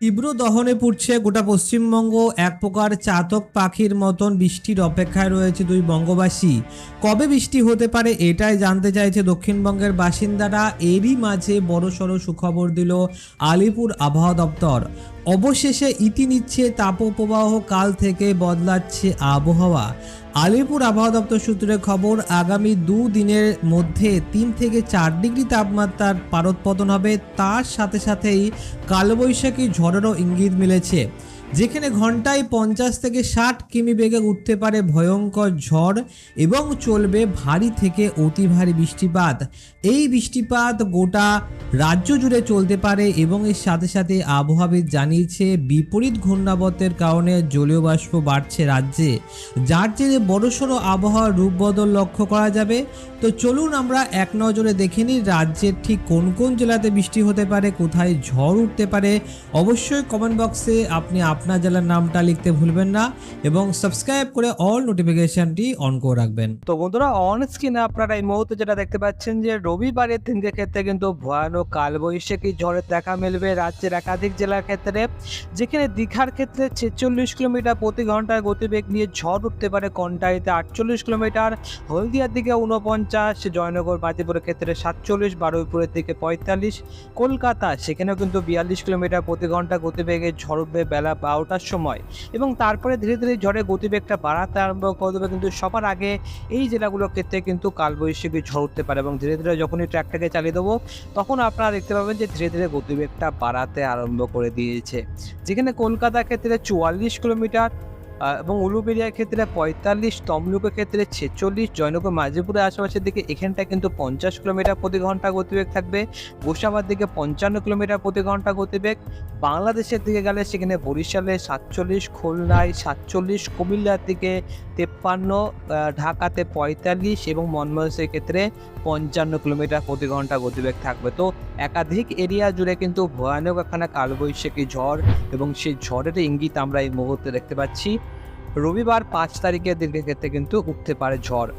তীব্র দহনে পুড়ছে গোটা পশ্চিমবঙ্গ। এক প্রকার চাতক পাখির মতন বৃষ্টির অপেক্ষায় রয়েছে দুই বঙ্গবাসী। কবে বৃষ্টি হতে পারে এটাই জানতে চাইছে দক্ষিণবঙ্গের বাসিন্দারা। এরই মাঝে বড়সড় সুখবর দিল আলিপুর আবহাওয়া দপ্তর। অবশেষে ইতি নিচ্ছে তাপপ্রবাহ কাল থেকে বদলাচ্ছে আবহাওয়া। আলিপুর আবহাওয়া দপ্তর সূত্রে খবর, আগামী দুদিনের মধ্যে তিন থেকে চার ডিগ্রি তাপমাত্রার পারদপতন হবে। তার সাথে সাথেই কালবৈশাখী ঝড়েরও ইঙ্গিত মিলেছে। যেখানে ঘন্টায় পঞ্চাশ থেকে ষাট কিমি বেগে উঠতে পারে ভয়ঙ্কর ঝড় এবং চলবে ভারী থেকে অতি ভারী বৃষ্টিপাত। এই বৃষ্টিপাত গোটা রাজ্য জুড়ে চলতে পারে এবং এর সাথে সাথে আবহাওয়াবিদ জানিয়েছে, বিপরীত ঘূর্ণাবর্তের কারণে জলীয় বাষ্প বাড়ছে রাজ্যে, যার জেরে বড়সড় আবহাওয়ার রূপ বদল লক্ষ্য করা যাবে। তো চলুন আমরা এক নজরে দেখে নিই রাজ্যের ঠিক কোন কোন জেলাতে বৃষ্টি হতে পারে, কোথায় ঝড় উঠতে পারে। অবশ্যই কমেন্ট বক্সে আপনি আপনার জেলার নামটা লিখতে ভুলবেন না এবং সাবস্ক্রাইব করে অল নোটিফিকেশনটি অন করে রাখবেন। তো বন্ধুরা অন স্ক্রিনে আপনারা এই মুহূর্তে যেটা দেখতে পাচ্ছেন যে রবিবারের দিনকে ক্ষেত্রে কিন্তু ভয়ানক কালবৈশাখী ঝড়ের দেখা মিলবে রাজ্যের একাধিক জেলার ক্ষেত্রে। যেখানে দীঘার ক্ষেত্রে ছেচল্লিশ কিলোমিটার প্রতি ঘন্টায় গতিবেগ নিয়ে ঝড় উঠতে পারে কন্টাইতে আটচল্লিশ কিলোমিটার। হলদিয়ার দিকে উনপঞ্চাশ জয়নগর বাজিপুরের ক্ষেত্রে সাতচল্লিশ, বারুইপুরের দিকে পঁয়তাল্লিশ। কলকাতা, সেখানেও কিন্তু বিয়াল্লিশ কিলোমিটার প্রতি ঘণ্টা গতিবেগে ঝড় উঠবে বেলা বারোটার সময়। এবং তারপরে ধীরে ধীরে ঝড়ের গতিবেগটা বাড়াতে আরম্ভ করে দেবে। কিন্তু সবার আগে এই জেলাগুলোর ক্ষেত্রে কিন্তু কালবৈশাখী ঝড় উঠতে পারে এবং ধীরে ধীরে যখনই ট্র্যাকটাকে চালিয়ে দেবো, তখন আপনারা দেখতে পাবেন যে ধীরে ধীরে গতিবেগটা বাড়াতে আরম্ভ করে দিয়েছে। যেখানে কলকাতার ক্ষেত্রে চুয়াল্লিশ কিলোমিটার এবং উলুবেরিয়ার ক্ষেত্রে পঁয়তাল্লিশ, তমলুকের ক্ষেত্রে ছেচল্লিশ, জয়নগর, মাঝিপুরের আশেপাশের দিকে এখানটা কিন্তু পঞ্চাশ কিলোমিটার প্রতি ঘণ্টা গতিবেগ থাকবে। গোসাবার দিকে পঞ্চান্ন কিলোমিটার প্রতি ঘণ্টা গতিবেগ। বাংলাদেশের দিকে গেলে সেখানে বরিশালে সাতচল্লিশ, খুলনায় সাতচল্লিশ, কুমিল্লার দিকে তেপ্পান্ন ঢাকাতে পঁয়তাল্লিশ এবং মনমোহনের ক্ষেত্রে পঞ্চান্ন কিলোমিটার প্রতি ঘণ্টা গতিবেগ থাকবে। তো একাধিক এরিয়া জুড়ে কিন্তু ভয়ানক একখানা কালবৈশাখী ঝড় এবং সেই ঝড়ের ইঙ্গিত আমরা এই মুহূর্তে দেখতে পাচ্ছি। রবিবার পাঁচ তারিখের দিনের ক্ষেত্রে কিন্তু উঠতে পারে ঝড়।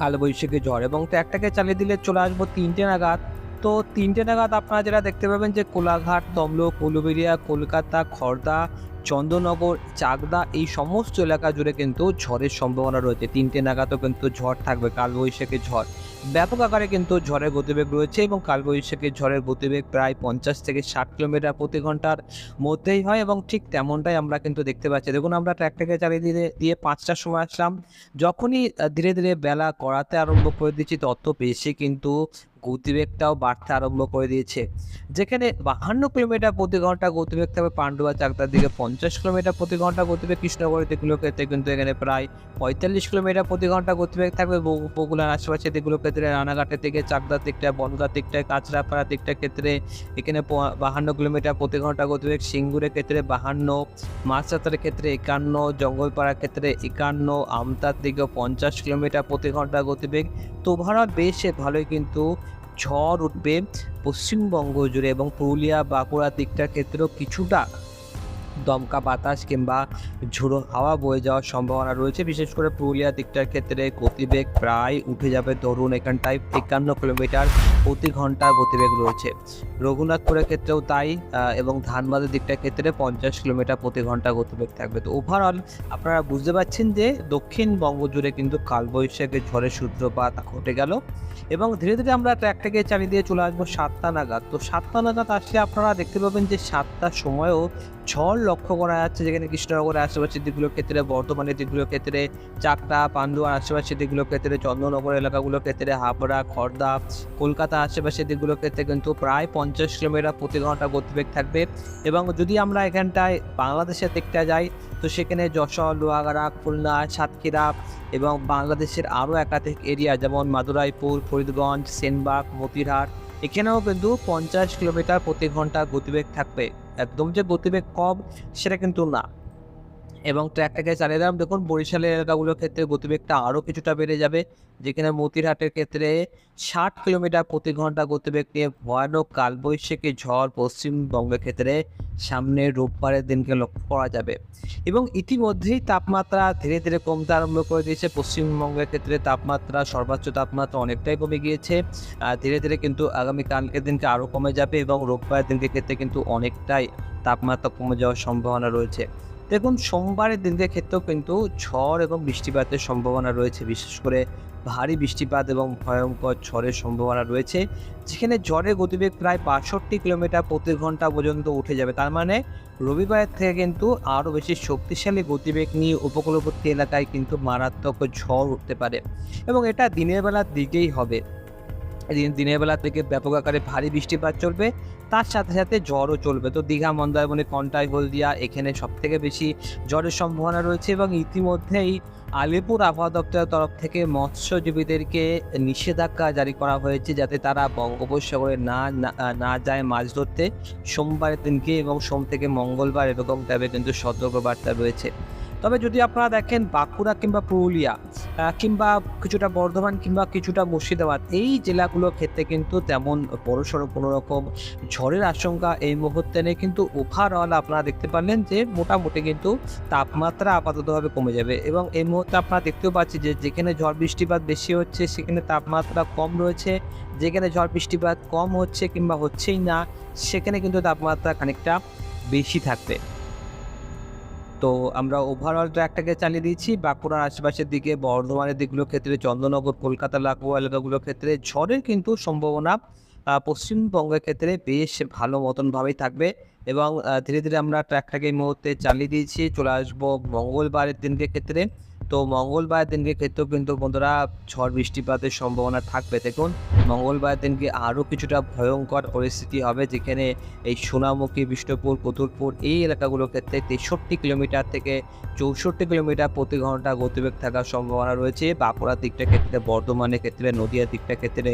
কালবৈশাখী ঝড় এবং তো একটাকে চালিয়ে দিলে চলে আসব তিনটে নাগাদ। তো তিনটে নাগাদ আপনারা যেটা দেখতে পাবেন যে কোলাঘাট, তমলুক উলুবেরিয়া কলকাতা খড়দা চন্দননগর, চাকদা এই সমস্ত এলাকা জুড়ে কিন্তু ঝড়ের সম্ভাবনা রয়েছে। তিনটে নাগাদও কিন্তু ঝড় থাকবে, কালবৈশাখী ঝড়। ব্যাপক আকারে কিন্তু ঝড়ের গতিবেগ রয়েছে এবং কালবৈশাখী ঝড়ের গতিবেগ প্রায় পঞ্চাশ থেকে ষাট কিলোমিটার প্রতি ঘণ্টার মধ্যেই হয় এবং ঠিক তেমনটাই আমরা কিন্তু দেখতে পাচ্ছি। দেখুন, আমরা ট্র্যাকটাকে চালিয়ে দিয়ে দিয়ে পাঁচটার সময় আসলাম। যখনই ধীরে ধীরে বেলা করাতে আরম্ভ করে দিচ্ছি, তত বেশি কিন্তু গতিবেগটাও বাড়তে আরম্ভ করে দিয়েছে। যেখানে বাহান্ন কিলোমিটার প্রতি ঘণ্টা গতিবেগ থাকবে পাণ্ডুয়া চাকদার দিকে, পঞ্চাশ কিলোমিটার প্রতি ঘণ্টা গতিবেগ কৃষ্ণগড়ের দিকগুলোর ক্ষেত্রে কিন্তু এখানে প্রায় পঁয়তাল্লিশ কিলোমিটার প্রতি ঘণ্টা গতিবেগ থাকবে। বগু- আশেপাশে দিকগুলোর ক্ষেত্রে রানাঘাটের দিকে, চাকদার দিকটায় বনগার দিকটায় কাঁচরাপাড়ার দিকটার ক্ষেত্রে এখানে বাহান্ন কিলোমিটার প্রতি ঘণ্টা গতিবেগ। সিঙ্গুরের ক্ষেত্রে বাহান্ন, মাছরাতার ক্ষেত্রে একান্ন, জঙ্গলপাড়ার ক্ষেত্রে একান্ন, আমতার দিকে পঞ্চাশ কিলোমিটার প্রতি ঘণ্টা গতিবেগ। তো ওভারঅল বেশ ভালোই কিন্তু ঝড় উঠবে পশ্চিমবঙ্গ জুড়ে এবং পুরুলিয়া বাঁকুড়ার দিকটার ক্ষেত্রেও কিছুটা দমকা বাতাস কিংবা ঝোড়ো হাওয়া বয়ে যাওয়ার সম্ভাবনা রয়েছে। বিশেষ করে পুরুলিয়া দিকটার ক্ষেত্রে গতিবেগ প্রায় উঠে যাবে ধরুন এখানটায় একান্ন কিলোমিটার প্রতি ঘণ্টার গতিবেগ রয়েছে। রঘুনাথপুরের ক্ষেত্রেও তাই এবং ধানবাদের দিকটার ক্ষেত্রে পঞ্চাশ কিলোমিটার প্রতি ঘণ্টা গতিবেগ থাকবে। তো ওভারঅল আপনারা বুঝতে পারছেন যে দক্ষিণবঙ্গ জুড়ে কিন্তু কালবৈশাখী ঝড়ের সূত্রপাত ঘটে গেল এবং ধীরে ধীরে আমরা ট্র্যাকটাকে চালিয়ে দিয়ে চলে আসব সাতটা নাগাদ। তো সাতটা নাগাদ আসলে আপনারা দেখতে পাবেন যে সাতটার সময়ও ঝড় লক্ষ্য করা যাচ্ছে যেখানে কৃষ্ণনগরের আশেপাশের দিকগুলোর ক্ষেত্রে, বর্ধমানের দিকগুলোর ক্ষেত্রে চাকটা পান্ডুয়ার আশেপাশের দিকগুলোর ক্ষেত্রে চন্দ্রনগর এলাকাগুলোর ক্ষেত্রে, হাবড়া খড়দা কলকাতা আশেপাশের দিকগুলোর ক্ষেত্রে কিন্তু প্রায় পঞ্চাশ কিলোমিটার প্রতি ঘণ্টা গতিবেগ থাকবে। এবং যদি আমরা এখানটায় বাংলাদেশের দিকটা যাই, তো সেখানে যশোর, লোহাগাড়া, খুলনা, সাতক্ষীরা এবং বাংলাদেশের আরও একাধিক এরিয়া যেমন মাদুরাইপুর, ফরিদগঞ্জ, সেনবাগ, মতিরহাট, এখানেও কিন্তু পঞ্চাশ কিলোমিটার প্রতি ঘণ্টা গতিবেগ থাকবে। একদম যে গতিবেগ কম সেটা কিন্তু না। এবং ট্র্যাকটাকে চালিয়ে দিলাম। দেখুন বরিশালের এলাকাগুলোর ক্ষেত্রে গতিবেগটা আরও কিছুটা বেড়ে যাবে, যেখানে মতিরহাটের ক্ষেত্রে ষাট কিলোমিটার প্রতি ঘণ্টা গতিবেগ নিয়ে ভয়ানক কালবৈশাখী ঝড় পশ্চিমবঙ্গের ক্ষেত্রে সামনে রোববারের দিনকে লক্ষ্য করা যাবে। এবং ইতিমধ্যেই তাপমাত্রা ধীরে ধীরে কমতে আরম্ভ করে দিয়েছে। পশ্চিমবঙ্গের ক্ষেত্রে তাপমাত্রা, সর্বোচ্চ তাপমাত্রা অনেকটাই কমে গিয়েছে। ধীরে ধীরে কিন্তু আগামী কালকের দিনকে আরও কমে যাবে এবং রোববারের দিনকে ক্ষেত্রে কিন্তু অনেকটাই তাপমাত্রা কমে যাওয়ার সম্ভাবনা রয়েছে। দেখুন, সোমবারের দিনকে ক্ষেত্রেও কিন্তু ঝড় এবং বৃষ্টিপাতের সম্ভাবনা রয়েছে। বিশেষ করে ভারী বৃষ্টিপাত এবং ভয়ঙ্কর ঝড়ের সম্ভাবনা রয়েছে, যেখানে ঝড়ের গতিবেগ প্রায় বাষট্টি কিলোমিটার প্রতি ঘণ্টা পর্যন্ত উঠে যাবে। তার মানে রবিবারের থেকে কিন্তু আরও বেশি শক্তিশালী গতিবেগ নিয়ে উপকূলবর্তী এলাকায় কিন্তু মারাত্মক ঝড় উঠতে পারে এবং এটা দিনের বেলার দিকেই হবে। দিনের বেলা থেকে ব্যাপক আকারে ভারী বৃষ্টিপাত চলবে, তার সাথে সাথে জ্বরও চলবে। তো দীঘা, মন্দারমণি কন্টাই হলদিয়া এখানে সব থেকে বেশি জ্বরের সম্ভাবনা রয়েছে এবং ইতিমধ্যেই আলিপুর আবহাওয়া দপ্তরের তরফ থেকে মৎস্যজীবীদেরকে নিষেধাজ্ঞা জারি করা হয়েছে যাতে তারা বঙ্গোপসাগরে না, না- যায় মাছ ধরতে। সোমবারের দিনকে এবং সোম থেকে মঙ্গলবার এরকম টাইপে কিন্তু সতর্কবার্তা রয়েছে। তবে যদি আপনারা দেখেন বাঁকুড়া কিংবা পুরুলিয়া কিংবা কিছুটা বর্ধমান কিংবা কিছুটা মুর্শিদাবাদ, এই জেলাগুলোর ক্ষেত্রে কিন্তু তেমন বড়সড় কোনো রকম ঝড়ের আশঙ্কা এই মুহূর্তে নেই। কিন্তু ওভারঅল আপনারা দেখতে পারলেন যে মোটামুটি কিন্তু তাপমাত্রা আপাততভাবে কমে যাবে এবং এই মুহূর্তে আপনারা দেখতেও পাচ্ছি যে যেখানে ঝড় বৃষ্টিপাত বেশি হচ্ছে সেখানে তাপমাত্রা কম রয়েছে, যেখানে ঝড় বৃষ্টিপাত কম হচ্ছে কিংবা হচ্ছেই না, সেখানে কিন্তু তাপমাত্রা খানিকটা বেশি থাকবে। তো আমরা ওভারঅল ট্র্যাকটাকে চালিয়ে দিয়েছি। বাঁকুড়ার আশেপাশের দিকে, বর্ধমানের দিকগুলোর ক্ষেত্রে, চন্দ্রনগর কলকাতা লাগোয়া এলাকাগুলোর ক্ষেত্রে, ঝড়ের কিন্তু সম্ভাবনা পশ্চিমবঙ্গের ক্ষেত্রে বেশ ভালো মতনভাবেই থাকবে এবং ধীরে ধীরে আমরা ট্র্যাকটাকে এই মুহূর্তে চালিয়ে দিয়েছি। চলে আসব মঙ্গলবারের দিনকে ক্ষেত্রে। তো মঙ্গলবারের দিনকে ক্ষেত্রেও কিন্তু বন্ধুরা ঝড় বৃষ্টিপাতের সম্ভাবনা থাকবে। দেখুন মঙ্গলবারের দিনকে আরও কিছুটা ভয়ঙ্কর পরিস্থিতি হবে, যেখানে এই সোনামুখী বিষ্ণুপুর কতুলপুর এই এলাকাগুলোর ক্ষেত্রে তেষট্টি কিলোমিটার থেকে চৌষট্টি কিলোমিটার প্রতি ঘণ্টা গতিবেগ থাকার সম্ভাবনা রয়েছে। বাঁকুড়ার দিকটা ক্ষেত্রে বর্ধমানের ক্ষেত্রে নদিয়ার দিকটা ক্ষেত্রে,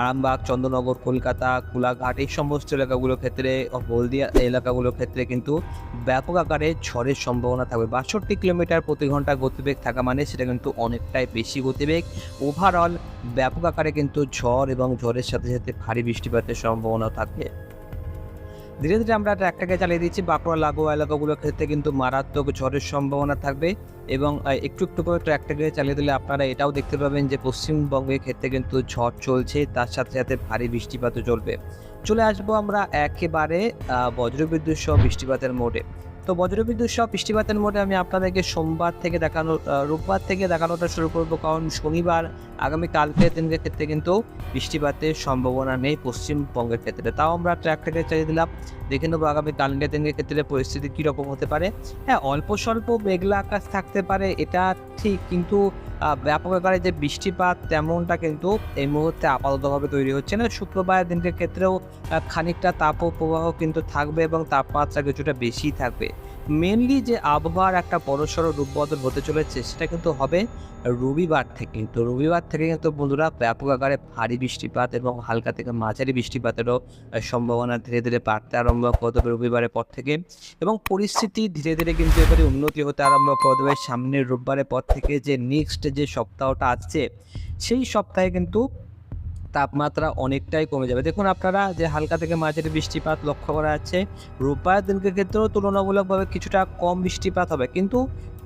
আরামবাগ, চন্দ্রনগর, কলকাতা, কোলাঘাট এই সমস্ত এলাকাগুলোর ক্ষেত্রে হলদিয়া এলাকাগুলোর ক্ষেত্রে কিন্তু ব্যাপক আকারে ঝড়ের সম্ভাবনা থাকবে। বাষট্টি কিলোমিটার প্রতি ঘণ্টা গতিবেগ থাকা মানে সেটা কিন্তু অনেকটাই বেশি গতিবেগ। ওভারঅল ব্যাপক আকারে কিন্তু ঝড় এবং ঝড়ের সাথে সাথে ভারী বৃষ্টিপাতের সম্ভাবনা থাকবে ধীরে ধীরে আমরা ট্র্যাকটাকে চালিয়ে দিচ্ছি। বাঁকুড়া, লাগোয়া এলাকাগুলোর ক্ষেত্রে কিন্তু মারাত্মক ঝড়ের সম্ভাবনা থাকবে এবং একটু একটু করে ট্র্যাকটাকে চালিয়ে দিলে আপনারা এটাও দেখতে পাবেন যে পশ্চিমবঙ্গের ক্ষেত্রে কিন্তু ঝড় চলছে, তার সাথে সাথে ভারী বৃষ্টিপাতও চলবে। চলে আসব আমরা একেবারে বজ্রবিদ্যুৎ সহ বৃষ্টিপাতের মোড়ে। তো বজ্রবিদ্যুৎ সহ বৃষ্টিপাতের মধ্যে আমি আপনাদেরকে সোমবার থেকে দেখানো রোববার থেকে দেখানোটা শুরু করব। কারণ শনিবার আগামী কালকের দিনের ক্ষেত্রে কিন্তু বৃষ্টিপাতের সম্ভাবনা নেই পশ্চিমবঙ্গের ক্ষেত্রে। তাও আমরা ট্র্যাক থেকে চালিয়ে দিলাম। দেখে নেব আগামী কালকের দিনের ক্ষেত্রে পরিস্থিতি কীরকম হতে পারে। হ্যাঁ অল্প স্বল্প মেঘলা আকাশ থাকতে পারে, এটা ঠিক, কিন্তু ব্যাপক আকারে যে বৃষ্টিপাত তেমনটা কিন্তু এই মুহূর্তে আপাততভাবে তৈরি হচ্ছে না। শুক্রবার দিনের ক্ষেত্রেও খানিকটা তাপ প্রবাহ কিন্তু থাকবে এবং তাপমাত্রা কিছুটা বেশি থাকবে। মেনলি যে আবহাওয়ার একটা বড়সড় রূপবদল হতে চলেছে, সেটা কিন্তু হবে রবিবার থেকে। তো রবিবার থেকে কিন্তু বন্ধুরা ব্যাপক আকারে ভারী বৃষ্টিপাত এবং হালকা থেকে মাঝারি বৃষ্টিপাতেরও সম্ভাবনা ধীরে ধীরে বাড়তে আরম্ভ করবে রবিবারের পর থেকে। এবং পরিস্থিতি ধীরে ধীরে কিন্তু এবারে উন্নতি হতে আরম্ভ করে দেবে সামনের রোববারের পর থেকে যে নেক্সট যে সপ্তাহটা আসছে, সেই সপ্তাহে কিন্তু তাপমাত্রা অনেকটাই কমে যাবে। দেখুন আপনারা যে হালকা থেকে মাঝারি বৃষ্টিপাত লক্ষ্য করা যাচ্ছে রোববার দিনকে ক্ষেত্রেও তুলনামূলকভাবে কিছুটা কম বৃষ্টিপাত হবে। কিন্তু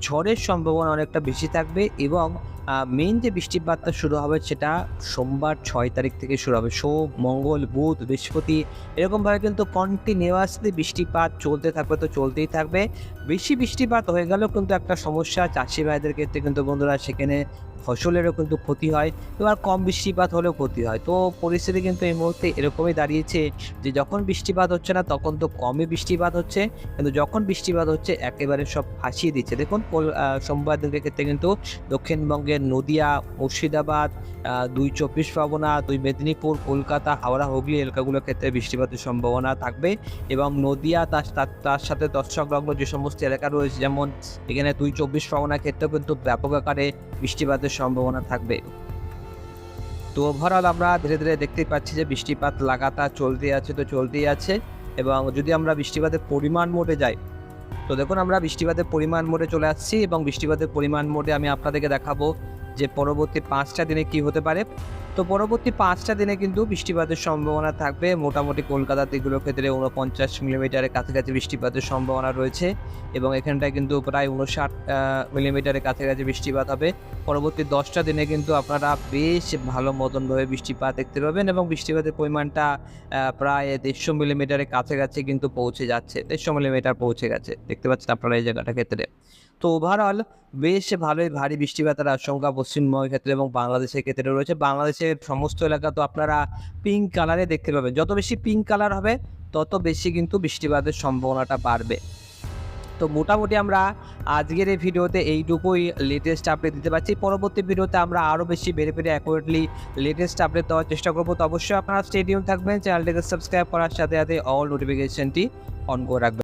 ঝড়ের সম্ভাবনা অনেকটা বেশি থাকবে এবং মেন যে বৃষ্টিপাতটা শুরু হবে সেটা সোমবার ছয় তারিখ থেকে শুরু হবে। সোম, মঙ্গল, বুধ, বৃহস্পতি এরকমভাবে কিন্তু কন্টিনিউয়াসলি বৃষ্টিপাত চলতে থাকবে তো চলতেই থাকবে। বেশি বৃষ্টিপাত হয়ে গেলেও কিন্তু একটা সমস্যা চাষি ভাইদের ক্ষেত্রে কিন্তু বন্ধুরা সেখানে ফসলেরও কিন্তু ক্ষতি হয় এবার কম বৃষ্টিপাত হলেও ক্ষতি হয়। তো পরিস্থিতি কিন্তু এই মুহূর্তে এরকমই দাঁড়িয়েছে যে যখন বৃষ্টিপাত হচ্ছে না তখন তো কমই বৃষ্টিপাত হচ্ছে, কিন্তু যখন বৃষ্টিপাত হচ্ছে একেবারে সব ভাসিয়ে দিচ্ছে। দেখুন কল- সোমবার দিনের ক্ষেত্রে কিন্তু দক্ষিণবঙ্গের নদিয়া, মুর্শিদাবাদ দুই চব্বিশ পরগনা, দুই মেদিনীপুর, কলকাতা, হাওড়া, হুগলি এলাকাগুলোর ক্ষেত্রে বৃষ্টিপাতের সম্ভাবনা থাকবে এবং নদিয়া তার তার- সাথে তৎসংলগ্ন যে সমস্ত এলাকা রয়েছে, যেমন এখানে দুই চব্বিশ পরগনার ক্ষেত্রেও কিন্তু ব্যাপক আকারে বৃষ্টিপাতের সম্ভাবনা থাকবে। তো ওভারঅল আমরা ধীরে ধীরে দেখতে পাচ্ছি যে বৃষ্টিপাত লাগাতার চলতে আছে, তো চলতেই আছে। এবং যদি আমরা বৃষ্টিপাতের পরিমাণ মোটে যাই, তো দেখুন আমরা বৃষ্টিপাতের পরিমাণ মোটে চলে আসছি এবং বৃষ্টিপাতের পরিমাণ মোটে আমি আপনাদেরকে দেখাবো যে পরবর্তী পাঁচটা দিনে কি হতে পারে? তো পরবর্তী পাঁচটা দিনে কিন্তু বৃষ্টিপাতের সম্ভাবনা থাকবে। মোটামুটি কলকাতার দিকগুলোর ক্ষেত্রে উনপঞ্চাশ মিলিমিটারের কাছাকাছি বৃষ্টিপাতের সম্ভাবনা রয়েছে এবং এখানটায় কিন্তু প্রায় উনষাট মিলিমিটারের কাছাকাছি বৃষ্টিপাত হবে। পরবর্তী দশটা দিনে কিন্তু আপনারা বেশ ভালো মতনভাবে বৃষ্টিপাত দেখতে পাবেন এবং বৃষ্টিপাতের পরিমাণটা প্রায় দেড়শো মিলিমিটারের কাছাকাছি কিন্তু পৌঁছে যাচ্ছে, দেড়শো মিলিমিটার পৌঁছে গেছে। দেখতে পাচ্ছেন আপনারা এই জায়গাটা ক্ষেত্রে। তো ওভারঅল বেশ ভালোই ভারী বৃষ্টিপাতের আশঙ্কা পশ্চিমবঙ্গের ক্ষেত্রে এবং বাংলাদেশের ক্ষেত্রে রয়েছে। বাংলাদেশের সমস্ত এলাকা তো আপনারা পিঙ্ক কালারে দেখতে পাবেন। যত বেশি পিঙ্ক কালার হবে, তত বেশি কিন্তু বৃষ্টিপাতের সম্ভাবনাটা বাড়বে। তো মোটামুটি আমরা আজকের এই ভিডিওতে এইটুকুই লেটেস্ট আপডেট দিতে পারছি। পরবর্তী ভিডিওতে আমরা আরও বেশি বেড়ে বেড়ে অ্যাকুরেটলি লেটেস্ট আপডেট দেওয়ার চেষ্টা করব। তো অবশ্যই আপনারা স্টেডিয়াম থাকবেন। চ্যানেলটিকে সাবস্ক্রাইব করার সাথে সাথে অল নোটিফিকেশনটি অন করে রাখবেন।